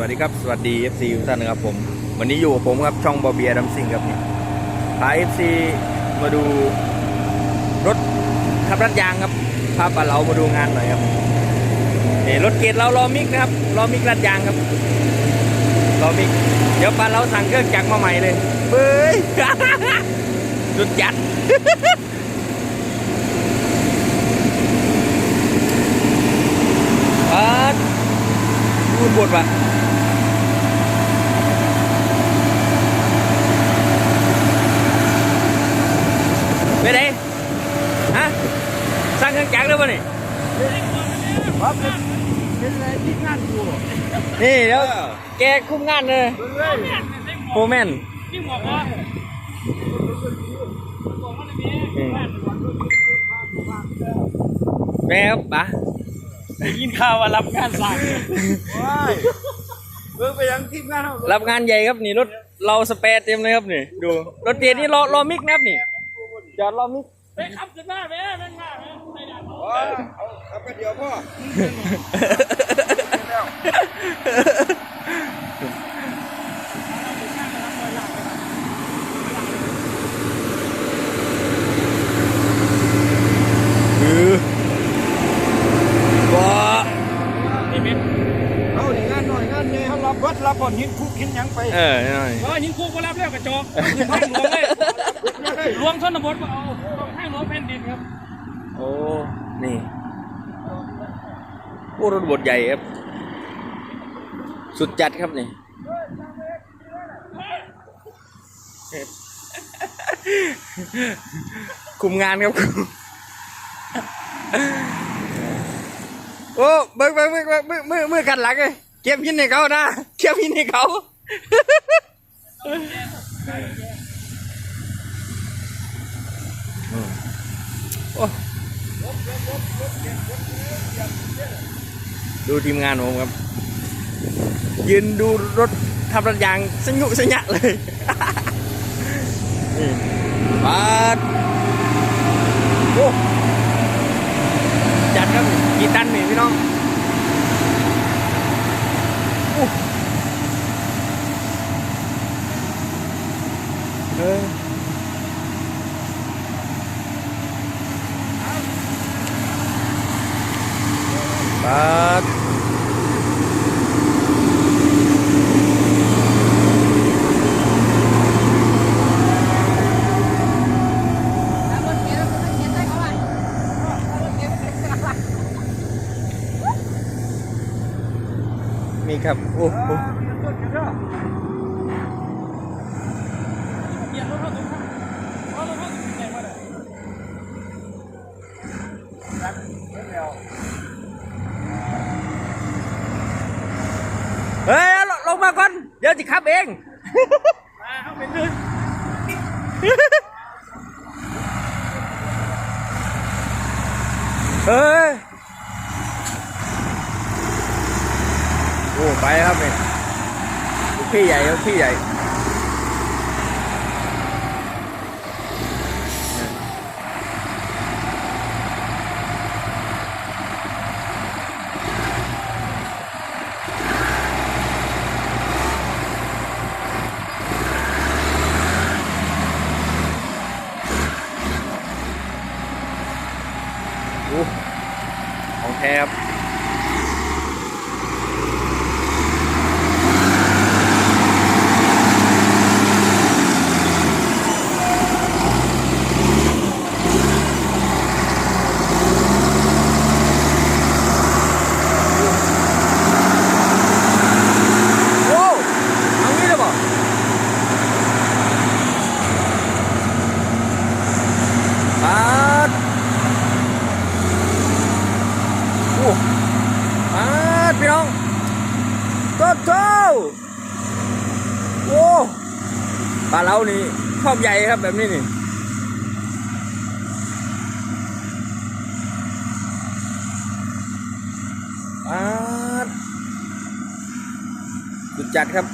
วัสดีครับ สวัสดี FC ทุกท่านนะครับผม วันนี้อยู่กับผมครับ ช่องบอเบียดัมซิงครับนี่พา FC มาดูรถขับรัดยางครับพาปลาเรามาดูงานหน่อยครับนี่รถเกตเราล้อมิกนะครับล้อมิกรัดยางครับล้อมิก เดี๋ยวปลาเราสั่งเครื่องจักรมาใหม่เลยเบ้ยสุดจัดอ่าพูดบทว่ะ ไปไหนฮะสร้างเครื่องจักรแล้วป่ะนี่ครับเป็นอะไรที่งานกูนี่เดี๋ยวแกคุมงานเลยโฟร์แมนที่บอกว่าอืมแม่ครับปะได้ยินข่าวว่ารับงานสั่งว้ายเบิ่งไปยังทีมงานเขารับงานใหญ่ครับนี่รถเราสเปรเต็มเลยครับนี่ดูรถเตียนนี่รอรอมิกนะครับนี่ จอดรอมิกไปขับขึ้นมาแม่นั่นมาแม่ไปด่าเขาว้ายเอาเอาไปเดียวพ่อคือว้านี่เป็นเอานี่งานหน่อยงานใหญ่เขารับวัดรับบ่อนหินคุกหินหยังไป เออหน่อยว่ายิงคุกมารับแล้วกระจอกขึ้นทางหลวงเลย หลวงชนบทมาเอาทางหลวงแผ่นดินครับโอ้นี่โอ้รถบดใหญ่ครับ สุดจัดครับนี่คุมงานครับคุมโอ้เบิ่งเบิ่งเบิ่งเบิ่งมือมือมือกันหลังเลยเก็บหินให้เขานะเก็บหินให้เขา โอ้ ดูทีมงานผมครับ ยืนดูรถทำรถยางสยุสยะเลยนี่ปาดโอ้จัดครับกี่ตันนี่พี่น้องโอ้เออ ปัดมีครับ โอ้โห เหยียบรถเข้าตรงข้างเพราะรถเข้าตรงไหนมาเลยเฮ้ยลงลงมาก่อน เดี๋ยวจะขับเองมาเข้าไปลื่นเฮ้ย โอ้ ไปครับนี่ลูกพี่ใหญ่ลูกพี่ใหญ่โอ้ของแท้ครับ โอ้เอางี้เลยบ่ปาด โอ้มาพี่น้อง โตโตโอ้ปลาเรานี่ชอบใหญ่ครับแบบนี้นี่ปาดสุดจัดครับ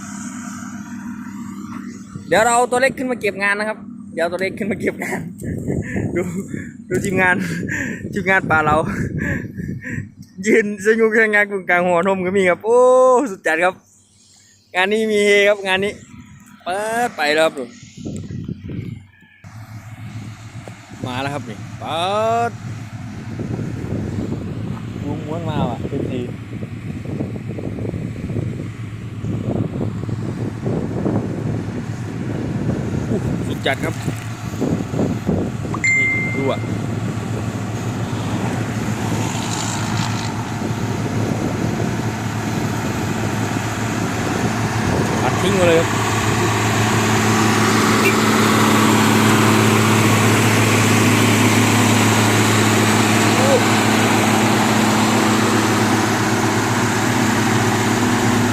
เดี๋ยวเราเอาตัวเล็กขึ้นมาเก็บงานนะครับ เดี๋ยวตัวเล็กขึ้นมาเก็บงาน ดูดูทีมงานทีมงานปลาเรา ยืนสยุกยังไงกลางหัวนมก็มีครับ โอ้ สุดจัดครับ งานนี้มีเฮครับงานนี้เปิดไปแล้วครับมาแล้วครับนี่เปิดลุงม้วนมาว่ะเป็นทีสุดจัดครับ นี่ดูอะ ทิ้งมาเลยครับ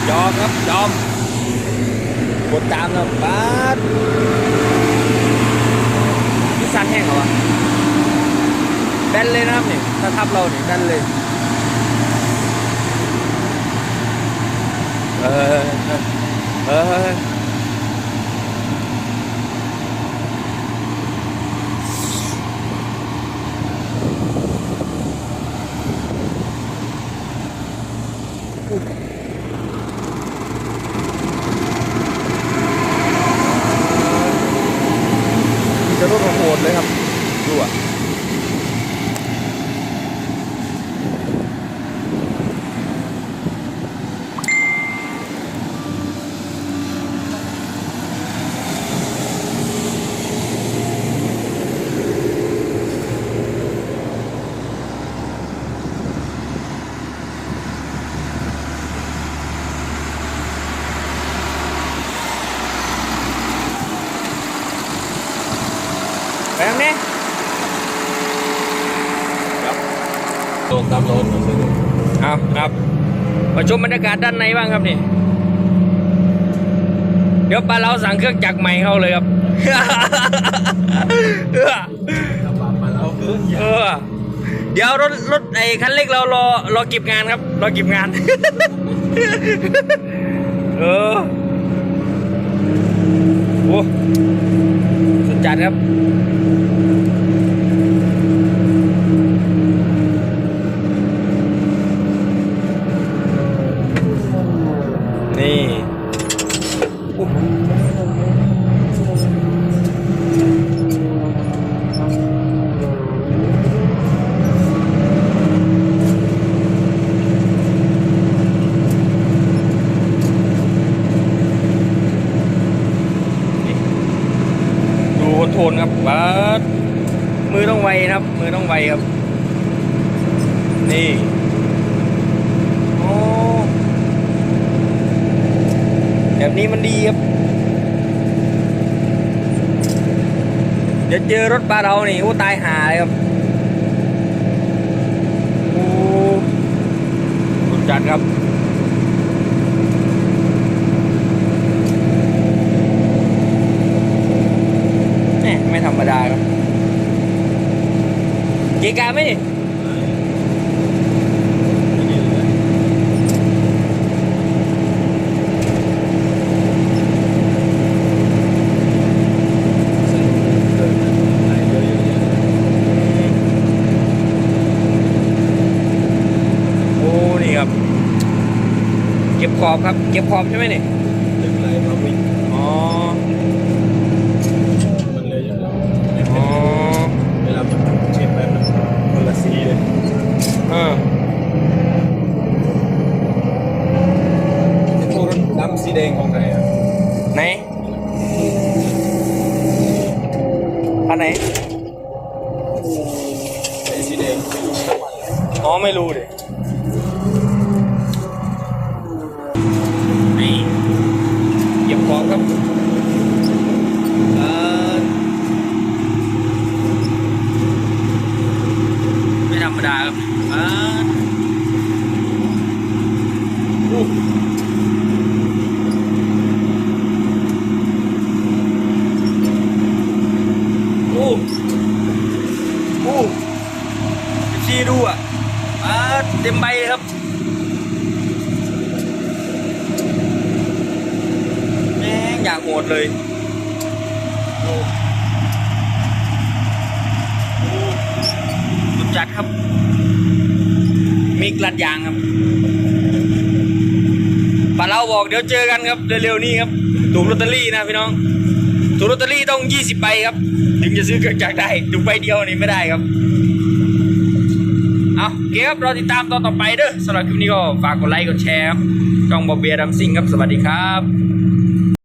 ยอมครับยอมกดตามแล้วปัดนี่สันแห้งเหรอวะแบนเลยนะครับนี่ยถ้าทับเราเนี่ยแบนเลยเออ เออ จะรถโหดเลยครับ ดูอะ ไปทางนี้ ต กตามรถเอาครับมาชมบรรยากาศด้านในบ้างครับนี่ เดี๋ยวปลาเราสั่งเครื่องจักรใหม่เข้าเลยครับเออเดี๋ยวรถรถไอ้คันเล็กเรารอรอเก็บงานครับ รอเก็บงาน เออโอ้สุดจัดครับ นี่อุ๊ยดูคอ นครับบัดมือต้องไวครับ มือต้องไวครับ นี่โอ้แบบนี้มันดีครับ เดี๋ยวเจอรถปลาเรานี่โอ้ตายหาเลยครับโอ้สุดจัดครับ แหม่ไม่ธรรมดา ครับเกียร์กาไหมนี่โอ้นี่ครับเก็บขอบครับ เก็บขอบใช่ไหมเนี่เรื่องอะไรมาวิ่ง อ๋อ มันเลยอย่างเรา อ๋อ เวลามันเช็ดไปมันคนละสีเลย เออโทรดำสีแดงของใครอะไหนอันไหน ไอ้สีแดงไม่รู้ทั้งวันเลย อ๋อ ไม่รู้ดินี่เก็บของครับเอ่อไม่ธรรมดาครับเอ่ออู้อู้อู้ชี้ ดูอะอ่าเต็มใบครับแม่งอยากโหดเลยดูสุดจัดครับ มีกลัดยางครับปลาเล้าบอกเดี๋ยวเจอกันครับเร็วๆนี้ครับถูกลอตเตอรี่นะพี่น้องถูกลอตเตอรี่ต้อง 20ใบครับ ถึงจะซื้อเครื่องจักรได้ถูกใบเดียวนี่ไม่ได้ครับ เอาโอเครับรอติดตามตอนต่อไปเด้อสำหรับคลิปนี้ก็ฝากกดไลค์กดแชร์ครับช่องบอบเบียร์ดัมซิงครับสวัสดีครับ